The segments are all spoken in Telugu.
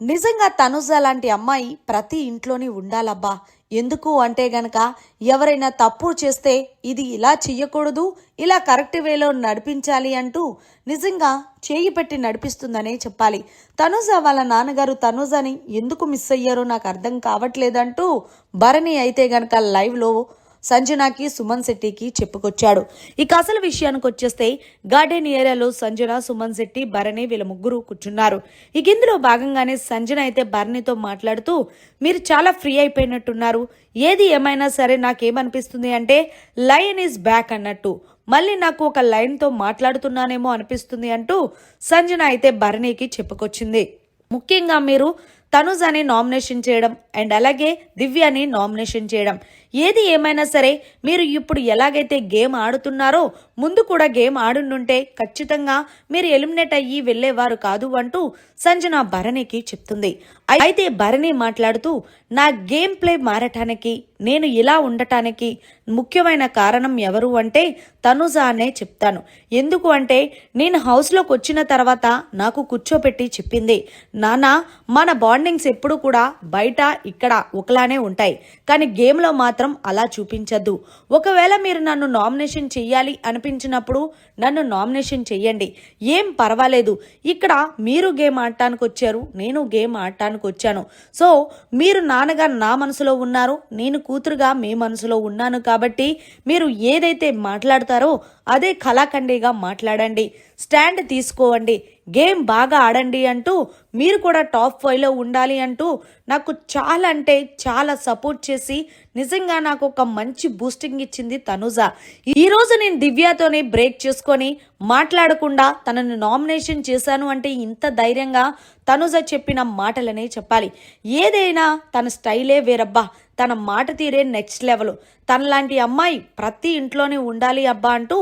నిజంగా తనుజ లాంటి అమ్మాయి ప్రతి ఇంట్లోని ఉండాలబ్బా. ఎందుకు అంటే గనక ఎవరైనా తప్పు చేస్తే ఇది ఇలా చెయ్యకూడదు ఇలా కరెక్ట్ వేలో నడిపించాలి అంటూ నిజంగా చేయి పెట్టి నడిపిస్తుందనే చెప్పాలి. తనుజ వాళ్ళ నాన్నగారు తనుజని ఎందుకు మిస్ అయ్యారో నాకు అర్థం కావట్లేదంటూ భరణి అయితే గనక లైవ్లో సంజనాకి సుమన్ శెట్టికి చెప్పుకొచ్చాడు. ఇక అసలు విషయానికి వచ్చేస్తే గార్డెన్ ఏరియాలో సంజన సుమన్ శెట్టి భరణి వీళ్ళ ముగ్గురు కూర్చున్నారు. ఇక ఇందులో భాగంగానే సంజన అయితే భరణితో మాట్లాడుతూ మీరు చాలా ఫ్రీ అయిపోయినట్టున్నారు. ఏది ఏమైనా సరే నాకేమనిపిస్తుంది అంటే లయన్ ఈజ్ బ్యాక్ అన్నట్టు. మళ్ళీ నాకు ఒక లైన్తో మాట్లాడుతున్నానేమో అనిపిస్తుంది అంటూ సంజన అయితే భరణికి చెప్పుకొచ్చింది. ముఖ్యంగా మీరు తనుజాని నామినేషన్ చేయడం అండ్ అలాగే దివ్యని నామినేషన్ చేయడం. ఏది ఏమైనా సరే మీరు ఇప్పుడు ఎలాగైతే గేమ్ ఆడుతున్నారో ముందు కూడా గేమ్ ఆడుండుంటే ఖచ్చితంగా మీరు ఎలిమినేట్ అయ్యి వెళ్ళేవారు కాదు అంటూ సంజన భరణికి చెప్తుంది. అయితే భరణి మాట్లాడుతూ నా గేమ్ ప్లే మారటానికి నేను ఇలా ఉండటానికి ముఖ్యమైన కారణం ఎవరు అంటే తనుజ అనే చెప్తాను. ఎందుకు అంటే నేను హౌస్లోకి వచ్చిన తర్వాత నాకు కూర్చోపెట్టి చెప్పింది నాన్న మన బాడీ బాండింగ్స్ ఎప్పుడు కూడా బయట ఇక్కడ ఒకలానే ఉంటాయి. కానీ గేమ్లో మాత్రం అలా చూపించద్దు. ఒకవేళ మీరు నన్ను నామినేషన్ చెయ్యాలి అనిపించినప్పుడు నన్ను నామినేషన్ చెయ్యండి. ఏం పర్వాలేదు. ఇక్కడ మీరు గేమ్ ఆడటానికి వచ్చారు నేను గేమ్ ఆడటానికి వచ్చాను. సో మీరు నాన్నగా నా మనసులో ఉన్నారు నేను కూతురుగా మీ మనసులో ఉన్నాను కాబట్టి మీరు ఏదైతే మాట్లాడతారో అదే కళాఖండిగా మాట్లాడండి. స్టాండ్ తీసుకోవండి. గేమ్ బాగా ఆడండి అంటూ మీరు కూడా టాప్ ఫైవ్లో ఉండాలి అంటూ నాకు చాలా అంటే చాలా సపోర్ట్ చేసి నిజంగా నాకు ఒక మంచి బూస్టింగ్ ఇచ్చింది తనుజ. ఈరోజు నేను దివ్యతోనే బ్రేక్ చేసుకొని మాట్లాడకుండా తనను నామినేషన్ చేశాను అంటే ఇంత ధైర్యంగా తనుజ చెప్పిన మాటలనే చెప్పాలి. ఏదైనా తన స్టైలే వేరబ్బా. తన మాట తీరే నెక్స్ట్ లెవెల్. తనలాంటి అమ్మాయి ప్రతి ఇంట్లోనే ఉండాలి అబ్బా అంటూ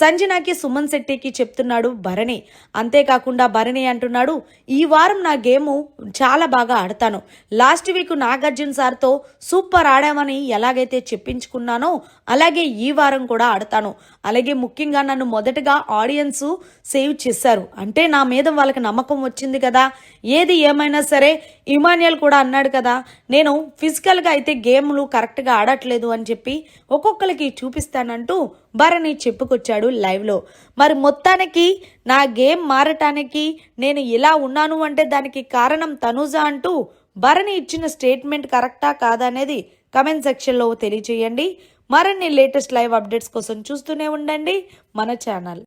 సంజనాకి సుమన్ శెట్టికి చెప్తున్నాడు భరణి. అంతేకాకుండా భరణి అంటున్నాడు ఈ వారం నా గేము చాలా బాగా ఆడతాను. లాస్ట్ వీక్ నాగార్జున సార్తో సూపర్ ఆడామని ఎలాగైతే చెప్పించుకున్నానో అలాగే ఈ వారం కూడా ఆడతాను. అలాగే ముఖ్యంగా నన్ను మొదటగా ఆడియన్స్ సేవ్ చేశారు. అంటే నా మీద వాళ్ళకి నమ్మకం వచ్చింది కదా. ఏది ఏమైనా సరే ఇమాన్యుయల్ కూడా అన్నాడు కదా. నేను ఫిజికల్గా అయితే గేమ్లు కరెక్ట్గా ఆడట్లేదు అని చెప్పి ఒక్కొక్కరికి చూపిస్తానంటూ భరణి చెప్పుకొచ్చాడు లైవ్లో మరి మొత్తానికి నా గేమ్ మారటానికి నేను ఇలా ఉన్నాను అంటే దానికి కారణం తనూజ అంటూ భరణి ఇచ్చిన స్టేట్మెంట్ కరెక్టా కాదా అనేది కమెంట్ సెక్షన్లో తెలియచేయండి. మరిన్ని లేటెస్ట్ లైవ్ అప్డేట్స్ కోసం చూస్తూనే ఉండండి మన ఛానల్.